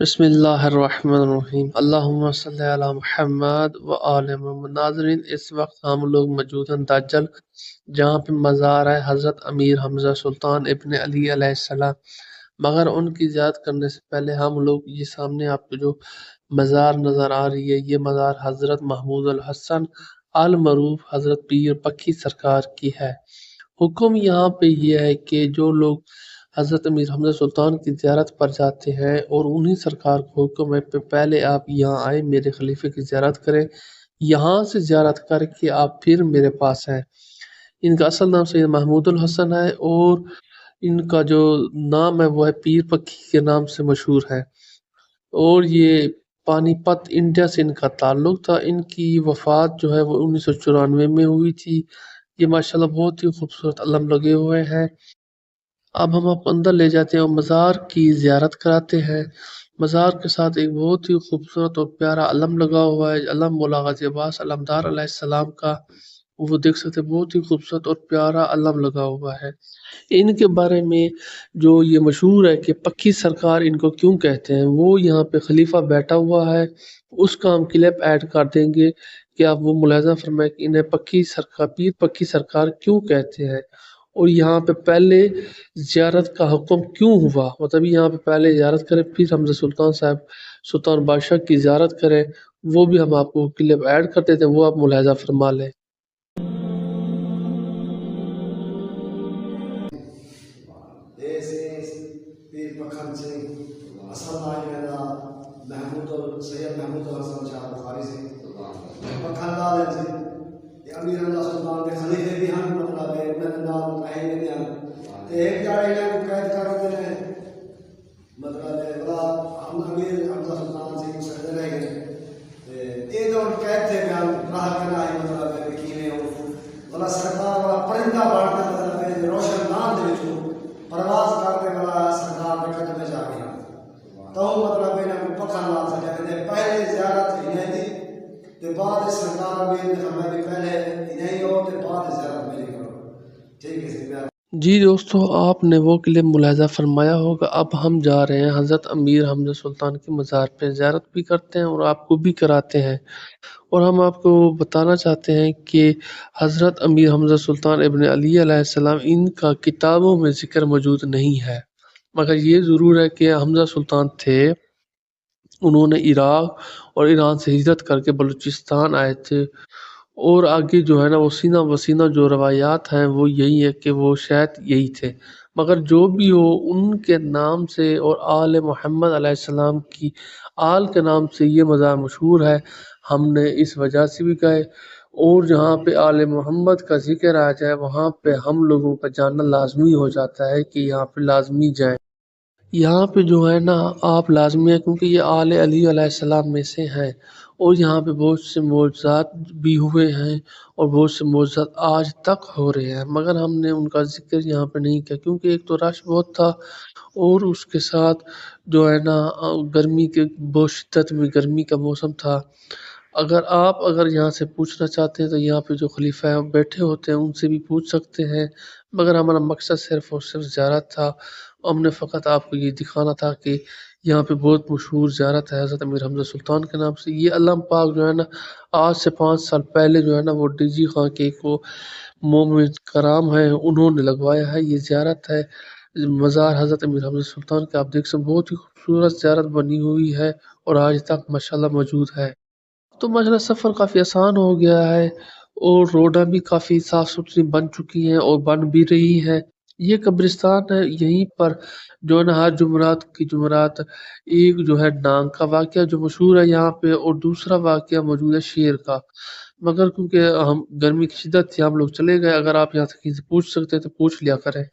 بسم اللہ الرحمن الرحیم۔ اللہم صلی علی محمد و آل محمد۔ ناظرین، اس وقت ہم لوگ موجود ہیں دجل جہاں پہ مزار ہے حضرت امیر حمزہ سلطان ابن علی علیہ السلام۔ مگر ان کی زیارت کرنے سے پہلے ہم لوگ یہ سامنے آپ کو جو مزار نظر آ رہی ہے، یہ مزار حضرت محمود الحسن المعروف، حضرت پیر پکھی سرکار کی ہے۔ حکم یہاں پہ یہ ہے کہ جو لوگ حضرت امیر حمزہ سلطان کی زیارت پر جاتے ہیں اور انہی سرکار کو حکم ہے کہ پہلے آپ یہاں آئے میرے خلیفے کی زیارت کریں۔ یہاں سے زیارت کر کے آپ پھر میرے پاس ہیں۔ ان کا اصل نام سید محمود الحسن ہے اور ان کا جو نام ہے وہ ہے پیر پکی کے نام سے مشہور ہے۔ اور یہ پانی پت انڈیا سے ان کا تعلق تھا۔ ان کی وفات جو ہے وہ انیس سو چورانوے میں ہوئی تھی۔ یہ ماشاءاللہ بہت ہی خوبصورت علم لگے ہوئے ہیں۔ اب ہم آپ اندر لے جاتے ہیں اور مزار کی زیارت کراتے ہیں۔ مزار کے ساتھ ایک بہت ہی خوبصورت اور پیارا علم لگا ہوا ہے۔ علم مولا غازی عباس علمدار علیہ السلام کا وہ دیکھ سکتے ہیں، بہت ہی خوبصورت اور پیارا علم لگا ہوا ہے۔ ان کے بارے میں جو یہ مشہور ہے کہ پکی سرکار ان کو کیوں کہتے ہیں، وہ یہاں پہ خلیفہ بیٹھا ہوا ہے۔ اس کا ہم کلپ ایڈ کر دیں گے کہ آپ وہ ملاحظہ فرمائے کہ انہیں پکی سرکار، پیر پکی سرکار کیوں کہتے ہیں۔ اور یہاں پہ پہلے زیارت کا حکم کیوں ہوا؟ مطلب یہاں پہ پہلے زیارت کریں، پھر حمزہ سلطان صاحب، سلطان بادشاہ کی زیارت کریں، وہ بھی ہم آپ کو کلپ ایڈ کر دیتے ہیں، وہ آپ ملاحظہ فرما لیں۔ محمود سید محمود الحسن شاہ بخاری سے۔ مطلب امیر حمزہ سلطان قید تھے راہ مطلب ہے کہ سرکار والا پرندہ بڑھتا مطلب ہے روشن نام دے پرواز کرتے والا سرکار قدم جا گیا۔ تو مطلب ہے پہلے زیارت تھی، تے بعد سرکار میں ہمیں بھی پہلے نہیں ہو، تے بعد زیارت میری کرو۔ ٹھیک ہے جی دوستو، آپ نے وہ کلپ ملاحظہ فرمایا ہوگا۔ اب ہم جا رہے ہیں حضرت امیر حمزہ سلطان کی مزار پہ زیارت بھی کرتے ہیں اور آپ کو بھی کراتے ہیں۔ اور ہم آپ کو بتانا چاہتے ہیں کہ حضرت امیر حمزہ سلطان ابن علی علیہ السلام ان کا کتابوں میں ذکر موجود نہیں ہے۔ مگر یہ ضرور ہے کہ حمزہ سلطان تھے۔ انہوں نے عراق اور ایران سے ہجرت کر کے بلوچستان آئے تھے۔ اور آگے جو ہے نا وہ سینہ وسینہ جو روایات ہیں وہ یہی ہے کہ وہ شاید یہی تھے۔ مگر جو بھی ہو، ان کے نام سے اور آل محمد علیہ السلام کی آل کے نام سے یہ مزار مشہور ہے۔ ہم نے اس وجہ سے بھی گئے اور جہاں پہ آل محمد کا ذکر آ جائے، وہاں پہ ہم لوگوں کا جاننا لازمی ہو جاتا ہے کہ یہاں پہ لازمی جائیں۔ یہاں پہ جو ہے نا آپ لازمی ہے کیونکہ یہ آل علی علیہ السلام میں سے ہیں۔ اور یہاں پہ بہت سے معجزات بھی ہوئے ہیں اور بہت سے معجزات آج تک ہو رہے ہیں۔ مگر ہم نے ان کا ذکر یہاں پہ نہیں کیا کیونکہ ایک تو رش بہت تھا اور اس کے ساتھ جو ہے نا، گرمی کے بہت شدت میں گرمی کا موسم تھا۔ اگر آپ اگر یہاں سے پوچھنا چاہتے ہیں تو یہاں پہ جو خلیفہ بیٹھے ہوتے ہیں ان سے بھی پوچھ سکتے ہیں۔ مگر ہمارا مقصد صرف اور صرف زیارت تھا۔ ہم نے فقط آپ کو یہ دکھانا تھا کہ یہاں پہ بہت مشہور زیارت ہے حضرت امیر حمزہ سلطان کے نام سے۔ یہ علم پاک جو ہے نا، آج سے پانچ سال پہلے جو ہے نا، وہ ڈی جی خان کے کو مومن کرام ہیں، انہوں نے لگوایا ہے۔ یہ زیارت ہے مزار حضرت امیر حمزہ سلطان کے۔ آپ دیکھ سکتے بہت ہی خوبصورت زیارت بنی ہوئی ہے اور آج تک ماشاءاللہ موجود ہے۔ تو ماشاءاللہ سفر کافی آسان ہو گیا ہے اور روڈیں بھی کافی صاف ستھری بن چکی ہیں اور بن بھی رہی ہیں۔ یہ قبرستان ہے یہیں پر جو ہے نا ہر جمعرات کی جمعرات، ایک جو ہے ڈانگ کا واقعہ جو مشہور ہے یہاں پہ اور دوسرا واقعہ موجود ہے شیر کا۔ مگر کیونکہ ہم گرمی کی شدت تھی، ہم لوگ چلے گئے، اگر آپ یہاں سے کسی سے پوچھ سکتے ہیں تو پوچھ لیا کریں۔